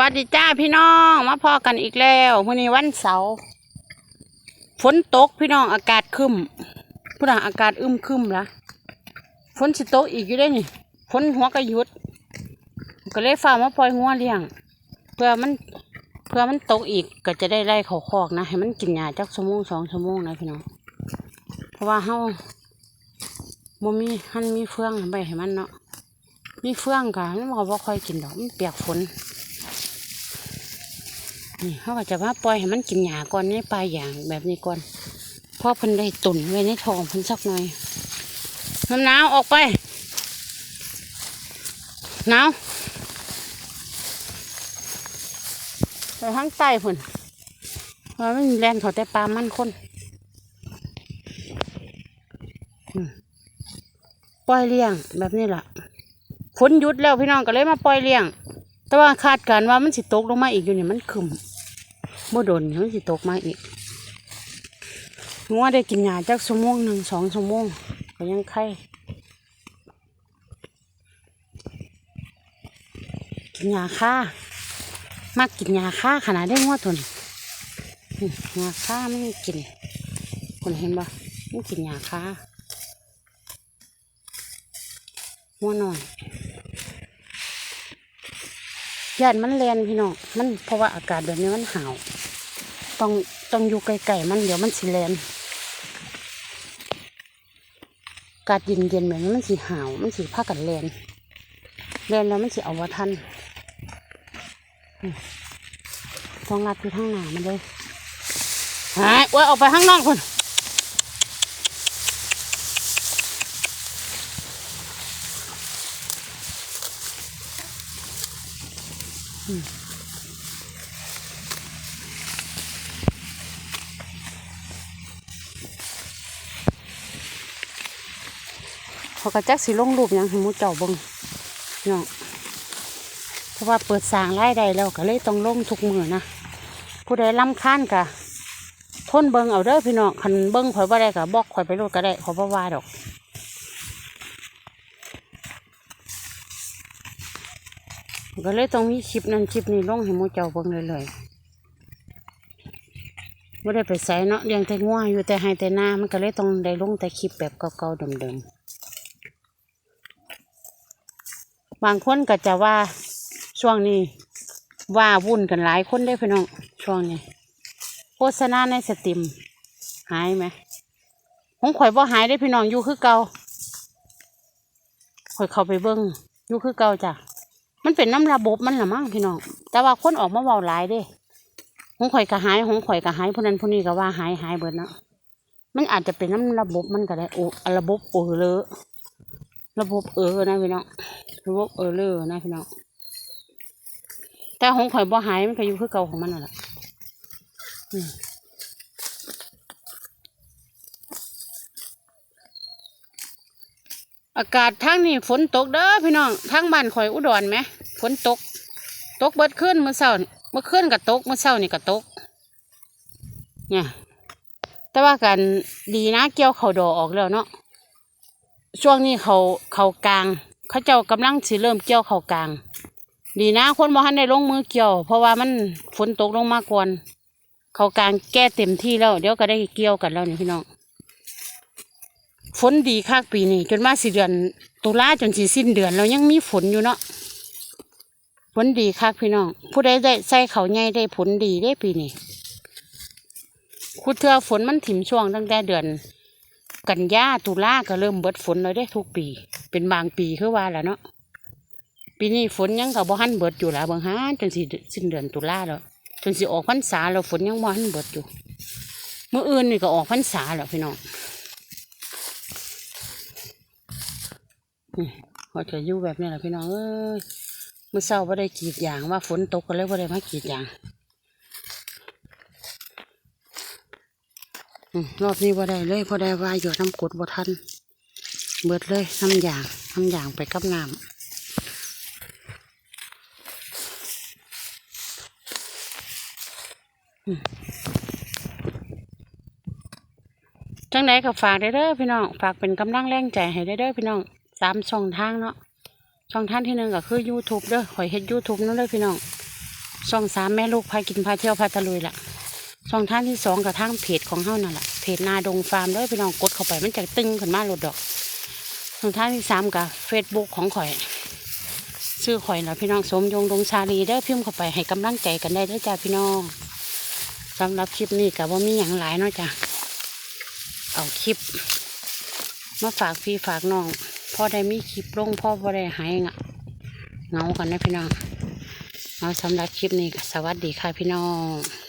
วัสดีจ้าพี่น้องมาพอกันอีกแล้ววันนี้วันเสาร์ฝนตกพี่น้องอากาศคึมผู้ดังอากาศอึมคึมละฝนสิตกอีกอยู่ได้นี่ฝนหัวกระยุด ก็เลยฝ่ามาปล่อยงัวเลี้ยง เพื่อมันเพื่อมันตกอีกก็จะได้ไล่เขาคอกนะ ให้มันกินหญ้าจักชั่วโมงสองชั่วโมงนะพี่น้องเพราะว่าเฮาบ่มีหันมีเฟืองไปให้มันเนาะมีเฟืองก็มันก็บ่ค่อยกินดอกมันเปียกฝน นี่เขาก็จะมาปล่อยให้มันกินหญ้าก่อนนี่ปลายอย่างแบบนี้ก่อนเพราะพิ่นได้ตุนไว้ในท้องพิ่นสักหน่อยน้ำหนาวออกไปหนาวไปทางใต้พุ่นเพราะมันแลนเขาแต่ปลามันคนปล่อยเลี้ยงแบบนี้ล่ะฝนหยุดแล้วพี่น้องก็เลยมาปล่อยเลี้ยง แต่ว่าคาดการณ์ว่ามันสิตกลงมาอีกอยู่เนี่ยมันขึ้น บ่โดนเดี๋ยวมันสิตกมาอีกงัวได้กินหญ้าจักชั่วโมงหนึ่งสองชั่วโมงก็ยังไข่กินหญ้าค่ามักกินหญ้าค่าขนาดได้งัวทนนี่หญ้าค่าไมันกินคนเห็นบ่มันกินหญ้าค่างัวน้อยยานมันแลนพี่น้องมันเพราะว่าอากาศแบบนี้มันหาว ต้องต้องอยู่ไกลๆมันเดี๋ยวมันสิแลนอากาศเย็นๆแบบนี้มันสิหาวมันสิพากันแลนแลนแล้วมันสิเอาว่าทันต้องรัดอยู่ทางหน้ามันเลยหายว่าออกไปข้างนอกคน เขากระจักสิลงรูปยังให้มูเจ้าเบิ่งเนาะเพราะว่าเปิดสางรายได้แล้วก็เลยต้องลงทุกมือนะผู้ใดล้ำค้านกะทนเบิงเอาเด้อพี่น้องคันเบิงข่อยบ่ได้กะบอกข่อยไปโลดก็ได้ขอบ่ว่าดอกก็เลยต้องมีคลิปนั้นคลิปนี้ลงให้มูเจ้าเบิ่งเลยเลยไม่ได้ไปใส่เนาะเลี้ยงแต่งัวอยู่แต่ให้แต่หน้ามันก็เลยต้องได้ลงแต่คลิปแบบเก่าๆเดิมๆ บางคนก็จะว่าช่วงนี้ว่าวุ่นกันหลายคนได้พี่น้องช่วงนี้โฆษณาในสตรีมหายไหมของข่อยบ่หายได้พี่น้องอยู่คือเก่าข่อยเข้าไปเบิ่งอยู่คือเก่าจ้ะมันเป็นน้ำระบบมันละมั้งพี่น้องแต่ว่าคนออกมาเบาหลายเด้หงข่อยก็หายหงข่อยก็หายผู้นั้นผู้นี้ก็ว่าหายหายเบิดเนาะมันอาจจะเป็นน้ำระบบมันก็ได้โอ้ระบบเออเลอะ ระบบเออนะพี่น้องระบบเออเลอนะพี่น้องแต่หงข่อยบ่หายมันก็อยู่คือเก่าของมันนั่นแหละอากาศทางนี้ฝนตกเด้อพี่น้องทางบ้านข่อยอุดรไหมฝนตก ตกเบิดขึ้นเมื่อเช้าเมื่อคืนก็ตกเมื่อเช้านี่ก็ตก เนี่ย แต่ว่ากันดีนะเกี่ยวเขาดอออกแล้วเนาะ ช่วงนี้เขาเขากลาง เขาเจ้ากำลังสิเริ่มเกี่ยวเขากลาง ดีนะคนบ่ทันได้ลงมือเกี่ยว เพราะว่ามันฝนตกลงมาก่อนเขากลางแก้เต็มที่แล้ว เดี๋ยวก็ได้เกี่ยวกันแล้วนี่พี่น้องฝนดีคักปีนี้จนมาสิเดือน ตุลาจนสิสิ้นเดือนเรายังมีฝนอยู่เนาะฝนดีคักพี่น้อง ผู้ใดได้ใส่เขาใหญ่ได้ผลดีได้ปีนี้คุดเทือฝนมันถิ่มช่วงตั้งแต่เดือน กันยาตุลาก็เริ่มเบิดฝนเลยได้ทุกปี เป็นบางปีคือว่าแหละเนาะปีนี้ฝนยังกับบ่หันเบิดอยู่ละบางฮานจนสิสิ้นเดือนตุลาแล้วจนสิออกพรรษาแล้วฝนยังบ่หันเบิดอยู่ เมื่ออื่นนี่ก็ออกพรรษาแล้วพี่น้องนี่เขาจะอยู่แบบนี้แหละพี่น้องเอ้ยเมื่อเช้าไ่ได้กรีดยางว่าฝนตกก็เลยไ่ได้มากรีดยางอืม รอบนี้บ่ได้เลยพอได้ว่าอยู่น้ำกดบ่ทัน เบิดเลยน้ำยางน้ำยางไปกับน้ำจังไหนก็ฝากได้เด้อพี่น้องฝากเป็นกำลังแรงใจให้ได้เด้อพี่น้องสามช่องทางเนาะช่องทางที่หนึ่งก็คือ YouTube เด้อข่อยเฮ็ด YouTube นั่นเลยพี่น้องช่องสามแม่ลูกพากินพาเที่ยวพาตะลุยละ ช่องท่านที่สองกับทางเพจของเฮานั่นแหละเพจนาดงฟาร์มเด้อพี่น้องกดเข้าไปมันจะตึงขึ้นมาลดดอกช่องท่านที่สามกับเฟซบุ๊กของข่อยชื่อข่อยนะพี่น้องสมยงดงชาลีเด้พิมพ์เข้าไปให้กำลังใจกันได้ด้อจ้าพี่น้องสำหรับคลิปนี้กับว่ามีอย่างหลายเนาะจ้ะเอาคลิป มาฝากพี่ฝากน้องพ่อได้มีคลิปลงพ่อพ่ได้หายเงาเงากันนะพี่น้องเอาสำหรับคลิปนี้ก็สวัสดีค่ะพี่น้อง